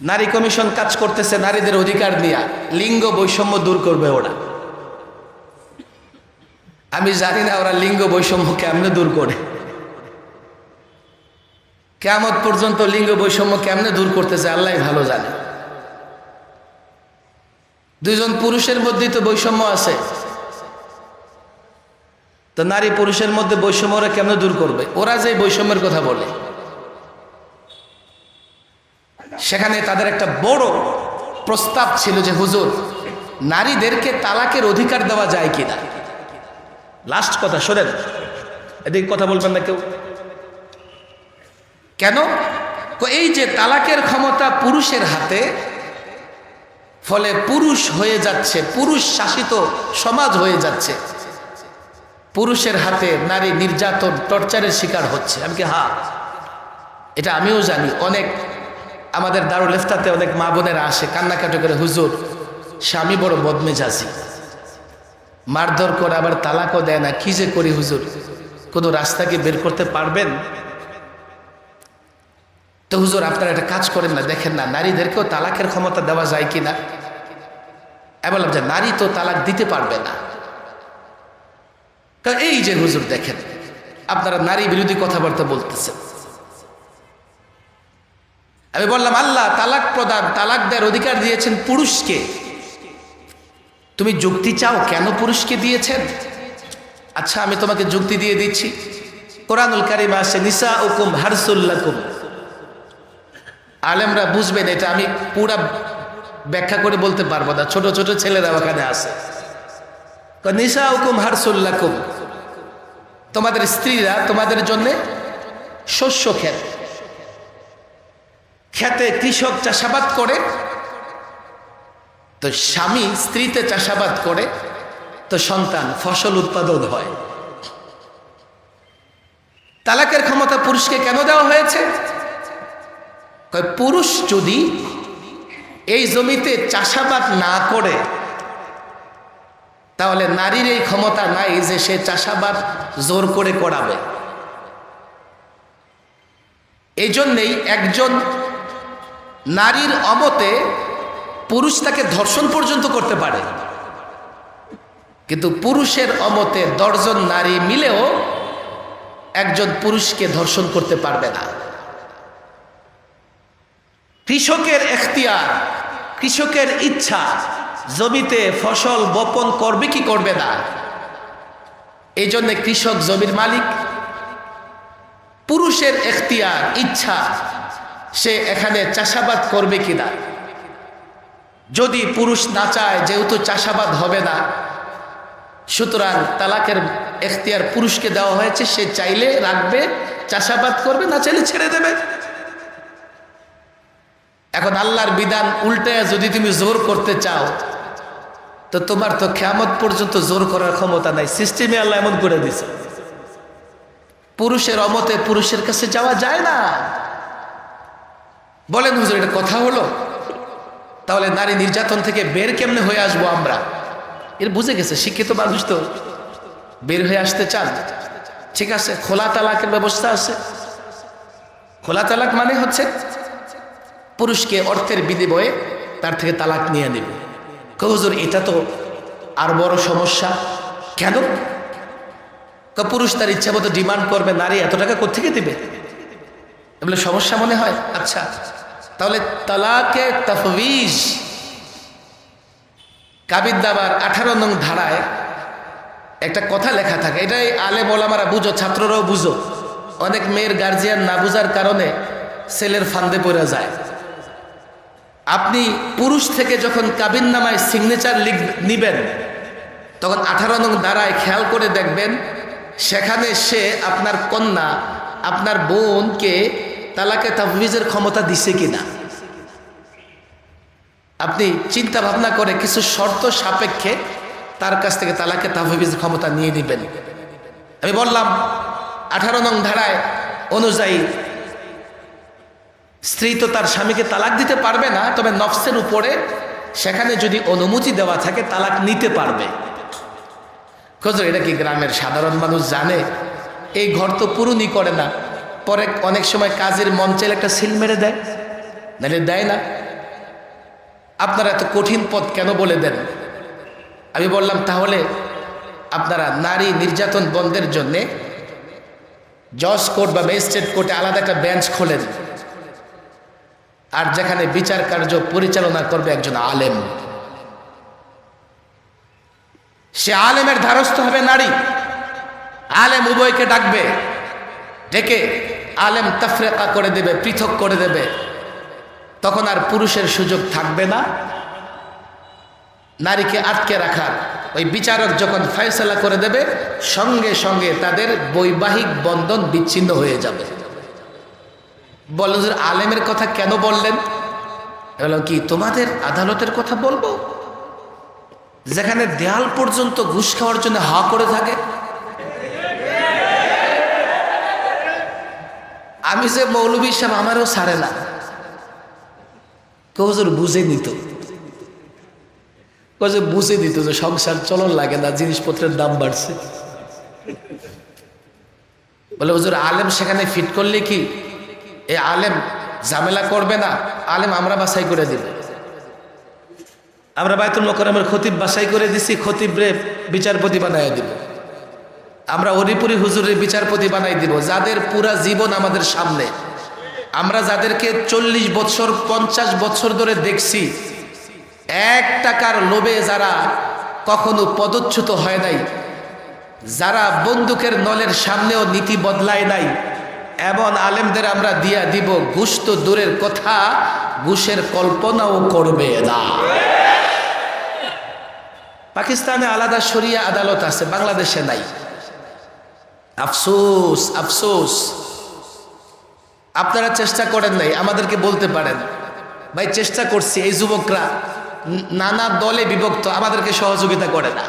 নারী কমিশন কাজ করতেছে নারীদের অধিকার নিয়ে, লিঙ্গ বৈষম্য দূর করবে ওরা। আমি জানি না ওরা লিঙ্গ বৈষম্য কেমনে দূর করে। কেমন পর্যন্ত লিঙ্গ বৈষম্য কেমনে দূর করতেছে আল্লাহ ভালো জানে। দুইজন পুরুষের মধ্যেই তো বৈষম্য আছে। তো নারী পুরুষের মধ্যে বৈষম্য ওরা কেমনে দূর করবে? ওরা যে বৈষম্যের কথা বলে। সেখানে তাদের একটা বড় প্রস্তাব ছিল যে, হুজুর, নারীদেরকে তালাকের অধিকার দেওয়া যায় কিনা? লাস্ট কথা, শোনেন। এদিকে কথা বলবেন না কেউ? কেন? এই যে তালাকের ক্ষমতা পুরুষের হাতে, ফলে পুরুষ হয়ে যাচ্ছে, পুরুষ শাসিত সমাজ হয়ে যাচ্ছে। পুরুষের হাতে নারী নির্যাতন, টর্চারের শিকার হচ্ছে। আমি কি হা এটা আমিও জানি, অনেক আমাদের দারুল ইফতাতে অনেক মা বোনেরা আসে, কান্নাকাটি করে, হুজুর, স্বামী বড় বদমেজাজি। মারধর করে আবার তালাকও দেয় না, কি যে করি হুজুর? কোনো রাস্তাকে বের করতে পারবেন? তো হুজুর, আপনারা একটা কাজ করেন না, দেখেন না, নারীদেরকেও তালাকের ক্ষমতা দেওয়া যায় কি না বললাম যে, নারী তো তালাক দিতে পারবে না। এই যে হুজুর, দেখেন, আপনারা নারী বিরোধী কথাবার্তা বলতেছেন। আমি বললাম, আল্লাহ তালাক প্রদান, তালাক দেওয়ার অধিকার দিয়েছেন পুরুষকে। তুমি যুক্তি চাও কেন পুরুষকে দিয়েছেন? আচ্ছা আমি তোমাকে যুক্তি দিয়ে দিচ্ছি। কোরআনুল কারিমা আসে নিসা উকুম হারসুল্লাকুম আলেমরা বুঝবেন এটা, আমি পুরা ব্যাখ্যা করে বলতে পারব না। ছোট ছোট ছেলেরা ওখানে আছে। নিসা হুকুম হারসুল্লাকুম তোমাদের স্ত্রীরা তোমাদের জন্যে শস্য ক্ষেত খেতে কৃষক চাষাবাদ করে, তো স্বামী স্ত্রীতে চাষাবাদ করে, তো সন্তান ফসল উৎপাদন হয়। তালাকের ক্ষমতা পুরুষকে কেন দেওয়া হয়েছে? পুরুষ যদি এই জমিতে চাষাবাদ না করে, তাহলে নারীর এই ক্ষমতা নাই যে সে চাষাবাদ জোর করে করাবে। এই জন্যেই একজন নারীর অমতে পুরুষ তাকে ধর্ষণ পর্যন্ত করতে পারে। কিন্তু পুরুষের অমতে দশজন নারী মিলেও একজন পুরুষকে ধর্ষণ করতে পারবে না। কৃষকের এখতিয়ার, কৃষকের ইচ্ছা, জমিতে ফসল বপন করবে কি করবে না? এই জন্যে কৃষক জমির মালিক, পুরুষের এখতিয়ার, ইচ্ছা সে এখানে চাষাবাদ করবে কি না যদি পুরুষ না চায়, যেহেতু চাষাবাদ হবে না, সুতরাং তালাকের এখতিয়ার পুরুষকে দেওয়া হয়েছে, সে চাইলে রাখবে, চাষাবাদ করবে, না চাইলে ছেড়ে দেবে। এখন আল্লাহর বিধান উল্টে যদি তুমি জোর করতে চাও, তো তোমার তো খেয়ামত পর্যন্ত জোর করার ক্ষমতা নাই। সিস্টেমে আল্লাহ এমন করে দিছে পুরুষের অমতে পুরুষের কাছে যাওয়া যায় না। বলেন হুজুর, এটা কথা হলো? তাহলে নারী নির্যাতন থেকে বের কেমনে হয়ে আসব আমরা? এর বুঝে গেছে, শিক্ষিত মানুষ তো। বের হয়ে আসতে চান। ঠিক আছে, খোলা তালাকের ব্যবস্থা আছে। খোলা তালাক মানে হচ্ছে পুরুষকে অর্থের বিনিময়ে তার থেকে তালাক নিয়ে নেবে। হুজুর, এটা তো আর বড় সমস্যা। কেন? পুরুষ তার ইচ্ছা মতো ডিমান্ড করবে, নারী এত টাকা কোথেকে দেবে? বলে সমস্যা মনে হয়? আচ্ছা। তাহলে তালাকে তফবিজ কাবিদ্দাবার আঠারো নং ধারায় একটা কথা লেখা থাকে। এটাই আলে বলামারা বুঝো, ছাত্ররাও বুঝো। অনেক মেয়ের গার্জিয়ান না বুঝার কারণে ছেলের ফান্দে পড়ে যায়। আপনি পুরুষ থেকে যখন কাবিন নামায় সিগনেচার লিখ নিবেন, তখন আঠারো নং দ্বারায় খেয়াল করে দেখবেন, সেখানে সে আপনার কন্যা, আপনার বোনকে তালাকে তাফবিজের ক্ষমতা দিছে কিনা? আপনি চিন্তা ভাবনা করে কিছু শর্ত সাপেক্ষে তার কাছ থেকে তালাকে তাফবিজের ক্ষমতা নিয়ে নেবেন। আমি বললাম, আঠারো নং ধারায় অনুযায়ী স্ত্রী তো তার স্বামীকে তালাক দিতে পারবে না, তবে নফসের উপরে সেখানে যদি অনুমতি দেওয়া থাকে, তালাক নিতে পারবে। খোঁজো এটা কি গ্রামের সাধারণ মানুষ জানে? এই ঘর তো পুরুনি করে না। পরে অনেক সময় কাজের মন চাইলে একটা সিল মেরে দেয়, নাহলে দেয় না। আপনারা এত কঠিন পথ কেন বলে দেন? আমি বললাম, তাহলে আপনারা নারী নির্যাতন বন্ধের জন্যে জজ কোর্ট বা ম্যাজিস্ট্রেট কোর্টে আলাদা একটা বেঞ্চ খোলেন, আর যেখানে বিচার কার্য পরিচালনা করবে একজন আলেম। সে আলেমের ধারস্থ হবে নারী। আলেম উভয়কে ডাকবে, ডেকে আলেম তাফরেকা করে দেবে, পৃথক করে দেবে, তখন আর পুরুষের সুযোগ থাকবে না। নারীকে আটকে রাখার, ওই বিচারক যখন ফয়সলা করে দেবে, সঙ্গে সঙ্গে তাদের বৈবাহিক বন্ধন বিচ্ছিন্ন হয়ে যাবে। বলল আলেমের কথা কেন বললেন? কি তোমাদের আদালতের কথা বলব? যেখানে দেয়াল পর্যন্ত ঘুষ খাওয়ার জন্য হা করে থাকে আমি যে মৌলবী সাহেব আমারও ছাড়ে না। কৌজোর বুঝে নিত। কৌজোর বুঝে দিত যে সংসার চলন লাগে না, জিনিসপত্রের দাম বাড়ছে। বলে, হুজুর, আলেম সেখানে ফিট করলে কি? এ আলেম ঝামেলা করবে না, আলেম আমরা বাছাই করে দিব। আমরা বায়তুল মোকরমের খতিব বাছাই করে দিছি খতিব রে বিচারপতি বানাই দিব। আমরা হরিপুরি হুজুরের বিচারপতি বানাই দিব, যাদের পুরা জীবন আমাদের সামনে। আমরা যাদেরকে চল্লিশ বছর, পঞ্চাশ বছর ধরে দেখছি, এক টাকার লোভে যারা কখনো পদচ্যুত হয় নাই, যারা বন্দুকের নলের সামনেও নীতি বদলায় নাই, এমন আলেমদের আমরা দিয়া দিব ঘুষ তো দূরের কথা ঘুষের কল্পনাও করবে না। পাকিস্তানে আলাদা শরিয়া আদালত আছে, বাংলাদেশে নাই। আফসোস আফসোস। আপনারা চেষ্টা করেন নাই, আমাদেরকে বলতে পারেন। ভাই, চেষ্টা করছি, এই যুবকরা নানা দলে বিভক্ত, আমাদেরকে সহযোগিতা করে না।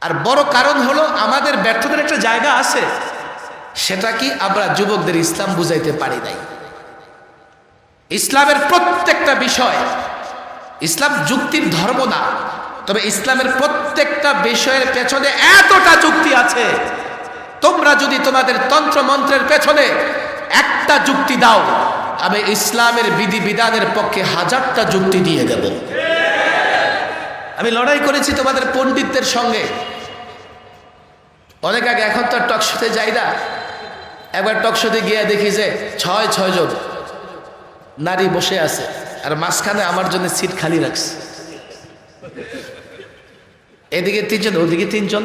আর বড় কারণ হলো, আমাদের ব্যর্থতার একটা জায়গা আছে। সেটা কি আমরা যুবকদের ইসলাম বুঝাইতে পারি নাই। ইসলামের প্রত্যেকটা বিষয়, ইসলাম যুক্তির ধর্ম না। তবে ইসলামের প্রত্যেকটা বিষয়ের পেছনে এতটা যুক্তি আছে। তোমরা যদি তোমাদের তন্ত্র মন্ত্রের পেছনে একটা যুক্তি দাও, আমি ইসলামের বিধি বিধানের পক্ষে হাজারটা যুক্তি দিয়ে দেব। আমি লড়াই করেছি তোমাদের পণ্ডিতদের সঙ্গে। অনেক আগে এখন তো টকশোতে যাই না। একবার টকশোতে গিয়ে দেখি যে ছয় ছয় জন নারী বসে আছে, আর মাঝখানে আমার জন্য সিট খালি রাখছে। এদিকে তিনজন, ওদিকে তিনজন।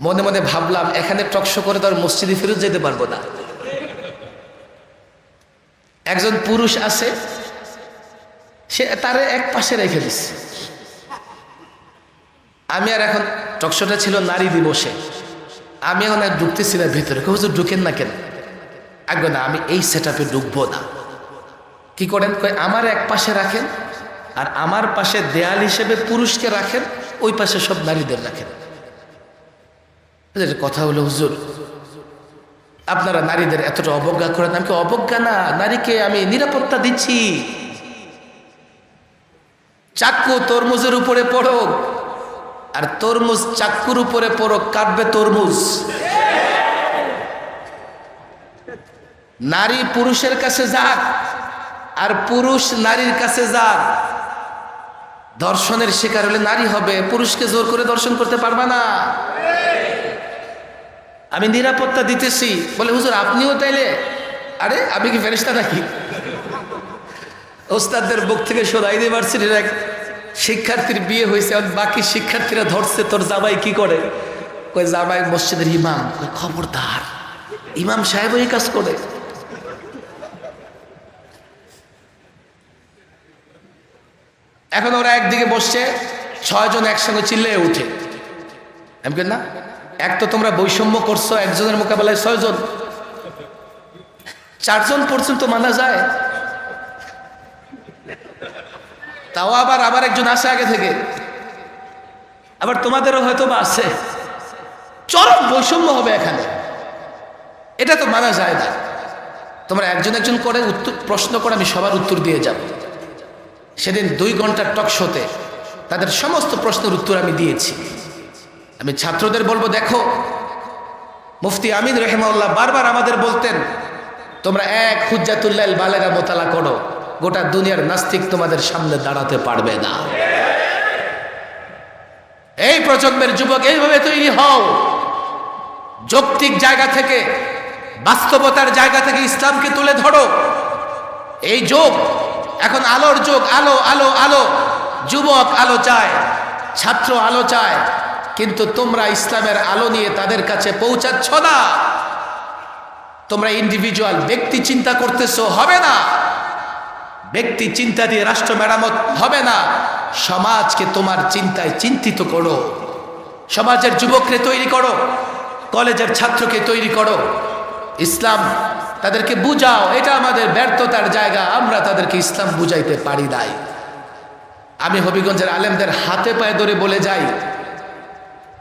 মনে মনে ভাবলাম, এখানে টকশো করে তো আর মসজিদে ফেরত যেতে পারব না। একজন পুরুষ আছে, সে তারে এক পাশে রেখে দিচ্ছে আমি আর এখন টকশোটা ছিল নারী দিবসে। আমি এখন আর ঢুকতেছি না ভেতরে। কেউ হুজুর ঢুকেন না কেন? আগে না, আমি এই সেট আপে ঢুকবো না। কি করেন? কয় আমার এক পাশে রাখেন আর আমার পাশে দেয়াল হিসেবে পুরুষকে রাখেন, ওই পাশে সব নারীদের রাখেন। কথা হলো, হুজুর, আপনারা নারীদের এতটা অবজ্ঞা করেন, আমি অবজ্ঞা? না, নারীকে আমি নিরাপত্তা দিচ্ছি। চাকু তরমুজের উপরে পড়ো আর তরমুজ চাকুর উপরে পড়ো কাটবে তরমুজ। নারী পুরুষের কাছে যাক, আর পুরুষ নারীর কাছে যাক। দর্শনের শিকার হলে নারী হবে, পুরুষকে জোর করে দর্শন করতে পারবা না। আমি নিরাপত্তা দিতেছি। বলে, হুজুর, আপনিও তাইলে আরে, আমি কি ফেরিস্তা নাকি? ওস্তাদদের বুক থেকে সোনাই ইউনিভার্সিটির এক শিক্ষার্থীর বিয়ে হয়েছে বাকি শিক্ষার্থীরা ধরছে, তোর জামাই কি করে? কই জামাই মসজিদের ইমাম। খবরদার, ইমাম সাহেব এই কাজ করে। এখন ওরা একদিকে বসছে, ছয়জন একসঙ্গে চিল্লে উঠে। না, এক তো তোমরা বৈষম্য করছ, একজনের মোকাবেলায় ছয়জন। চারজন পর্যন্ত মানা যায়। তাও আবার আবার একজন আসে আগে থেকে। আবার তোমাদেরও হয়তো বা আছে। চরম বৈষম্য হবে এখানে। এটা তো মানা যায় না। তোমরা একজন একজন করে উত্তর, প্রশ্ন করে আমি সবার উত্তর দিয়ে যাব। সেদিন দুই ঘণ্টার টক শোতে তাদের সমস্ত প্রশ্নের উত্তর আমি দিয়েছি। আমি ছাত্রদের বলব, দেখো, মুফতি আমিন রহেমাউল্লাহ বারবার আমাদের বলতেন, তোমরা এক হুজ্জাতুল্লাহ বালেরা মোতালা করো, গোটা দুনিয়ার নাস্তিক তোমাদের সামনে দাঁড়াতে পারবে না। এই প্রজন্মের যুবক, এইভাবে তৈরি হও। যৌক্তিক জায়গা থেকে, বাস্তবতার জায়গা থেকে ইসলামকে তুলে ধরো। এই যোগ এখন আলোর যোগ, আলো আলো আলো। যুবক আলো চায়, ছাত্র আলো চায়, কিন্তু তোমরা ইসলামের আলো নিয়ে তাদের কাছে পৌঁছাচ্ছ না। তোমরা ইন্ডিভিজুয়াল ব্যক্তি চিন্তা করতেছো, হবে না। ব্যক্তি চিন্তা দিয়ে রাষ্ট্র মেরামত হবে না। সমাজকে তোমার চিন্তায় চিন্তিত করো। সমাজের যুবককে তৈরি করো। কলেজের ছাত্রকে তৈরি করো। ইসলাম তাদেরকে বুঝাও, এটা আমাদের ব্যর্থতার জায়গা, আমরা তাদেরকে ইসলাম বুঝাইতে পারি নাই। আমি হবিগঞ্জের আলেমদের হাতে পায়ে ধরে বলে যাই,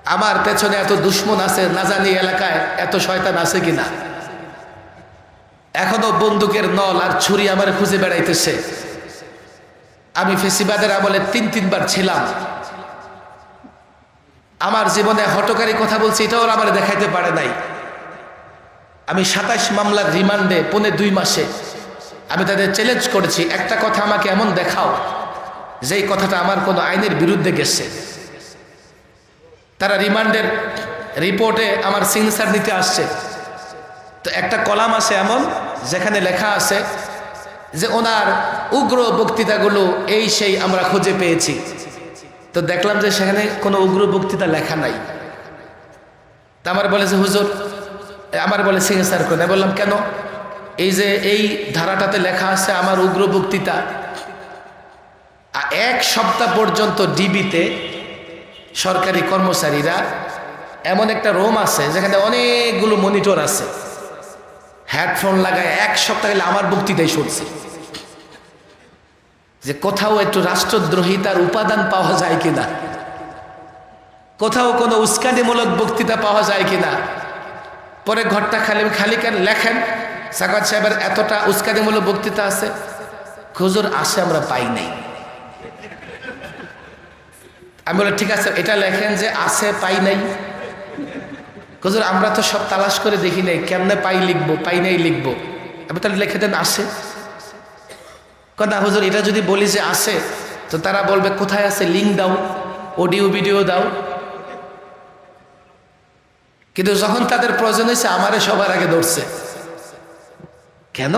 আমার পেছনে এত দুশ্মন আছে, না জানি এলাকায় এত শয়তান আছে কিনা। এখনও বন্দুকের নল আর ছুরি আমার খুঁজে বেড়াইতেছে। আমি ফেসিবাদের আমলে তিন তিনবার ছিলাম। আমার জীবনে হটকারী কথা বলছি, এটাও আমার দেখাইতে পারে নাই। আমি সাতাশ মামলার রিমান্ডে, পৌনে দুই মাসে। আমি তাদের চ্যালেঞ্জ করেছি, একটা কথা আমাকে এমন দেখাও, যেই কথাটা আমার কোনো আইনের বিরুদ্ধে গেছে। তারা রিমান্ডের রিপোর্টে আমার সিগনেচার নিতে আসছে। তো একটা কলাম আছে এমন, যেখানে লেখা আছে যে ওনার উগ্র বক্তৃতাগুলো এই সেই আমরা খুঁজে পেয়েছি। তো দেখলাম যে সেখানে কোনো উগ্র বক্তৃতা লেখা নাই। তা আমার বলে যে, হুজুর আমার বলে, সিগনেচার করে বললাম, কেন? এই যে এই ধারাটাতে লেখা আছে, আমার উগ্র বক্তৃতা এক সপ্তাহ পর্যন্ত ডিবিতে সরকারি কর্মচারীরা এমন একটা রুম আছে, যেখানে অনেকগুলো মনিটর আছে। হেডফোন লাগায় এক সপ্তাহ আমার বক্তৃতাই শুনছে। যে কোথাও একটু রাষ্ট্রদ্রোহিতার উপাদান পাওয়া যায় কিনা? কোথাও কোনো উস্কানিমূলক বক্তৃতা পাওয়া যায় কিনা? পরে ঘরটা খালি খালি কেন লেখেন? সাকাত সাহেবের এতটা উস্কানিমূলক বক্তৃতা আছে। খুজুর আসে আমরা পাই নাই। আমি বলে, ঠিক আছে, এটা লেখেন যে আছে পাই নাই। খুজুর আমরা তো সব তালাশ করে দেখি নাই, কেমনে পাই লিখব, পাই নাই লিখব? আমি তাহলে লিখে দেন, আসে। না হুজুর, এটা যদি বলি যে আসে, তো তারা বলবে, কোথায় আছে? লিঙ্ক দাও, অডিও ভিডিও দাও। কিন্তু যখন তাদের প্রয়োজন হয়েছে, আমারে সবার আগে ধরছে। কেন?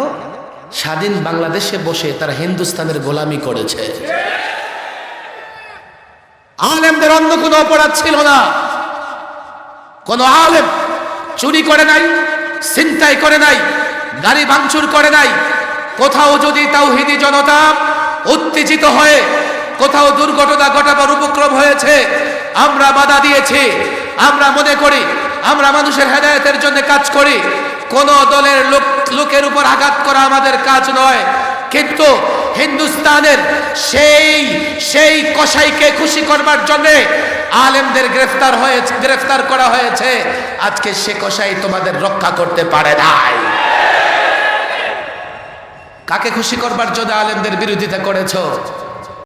স্বাধীন বাংলাদেশে বসে তারা হিন্দুস্তানের গোলামি করেছে। আলেমদের অন্য কোনো অপরাধ ছিল না। কোন আলেম চুরি করে নাই, ছিনতাই করে নাই, গাড়ি ভাঙচুর করে নাই। কোথাও যদি তাওহিদি জনতা উত্তেজিত হয়ে কোথাও দুর্ঘটনা ঘটাবার উপক্রম হয়েছে, আমরা বাধা দিয়েছি। আমরা মনে করি আমরা মানুষের হেদায়তের জন্য কাজ করি। কোন দলের লোক, লোকের উপর আঘাত করা আমাদের কাজ নয়। কিন্তু হিন্দুস্তানের সেই সেই কসাইকে খুশি করবার জন্য আলেমদের গ্রেফতার হয়েছে, গ্রেফতার করা হয়েছে। আজকে সে কসাই তোমাদের রক্ষা করতে পারে নাই। কাকে খুশি করবার জন্য আলেমদের বিরোধিতা করেছ?